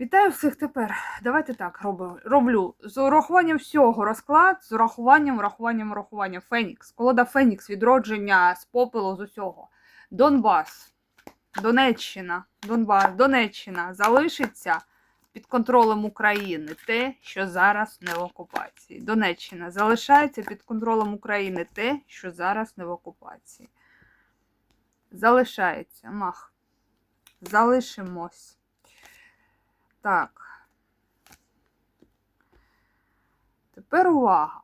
Вітаю всіх тепер. Давайте так роблю. роблю. З урахуванням всього розклад, з урахуванням, урахуванням, урахуванням. Фенікс. Колода Фенікс, відродження з попелу з усього. Донбас, Донеччина, Донбас, Донеччина залишиться під контролем України те, що зараз не в окупації. Донеччина залишається під контролем України те, що зараз не в окупації. Залишається. Мах. Залишимось. Так. Тепер увага.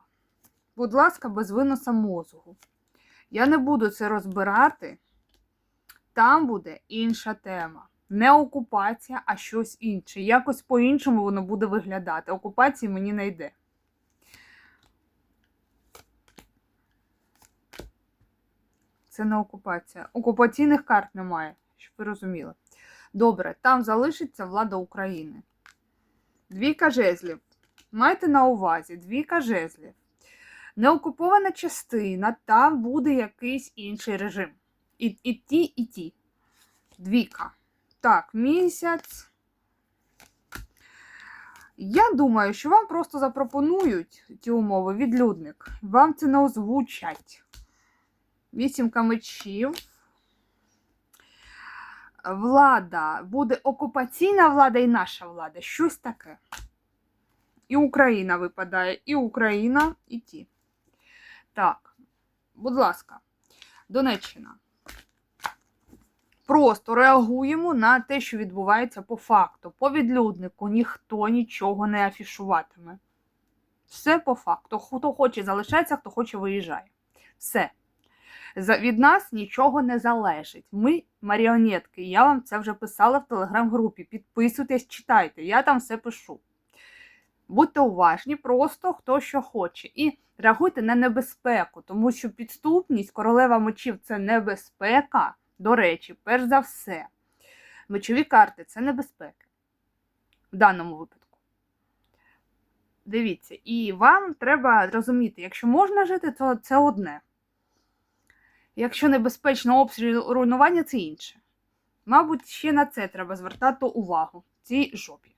Будь ласка, без виноса мозгу. Я не буду це розбирати. Там буде інша тема. Не окупація, а щось інше. Якось по-іншому воно буде виглядати. Окупації мені не йде. Це не окупація. Окупаційних карт немає, щоб ви розуміли. Добре, там залишиться влада України. Двійка жезлів. Майте на увазі, двійка жезлів. Неокупована частина, там буде якийсь інший режим. І, і ті, і ті. Двійка. Так, місяць. Я думаю, що вам просто запропонують ті умови, відлюдник. Вам це не озвучать. Вісімка мечів влада, буде окупаційна влада і наша влада. Щось таке. І Україна випадає, і Україна, і ті. Так, будь ласка, Донеччина. Просто реагуємо на те, що відбувається по факту. По відлюднику ніхто нічого не афішуватиме. Все по факту. Хто хоче залишається, хто хоче виїжджає. Все. Від нас нічого не залежить. Ми маріонетки. Я вам це вже писала в телеграм-групі. Підписуйтесь, читайте, я там все пишу. Будьте уважні, просто хто що хоче. І реагуйте на небезпеку, тому що підступність, королева мечів це небезпека. До речі, перш за все, мечові карти це небезпека в даному випадку. Дивіться, і вам треба розуміти, якщо можна жити, то це одне. Якщо небезпечно обстріл руйнування, це інше. Мабуть, ще на це треба звертати увагу в цій жопі.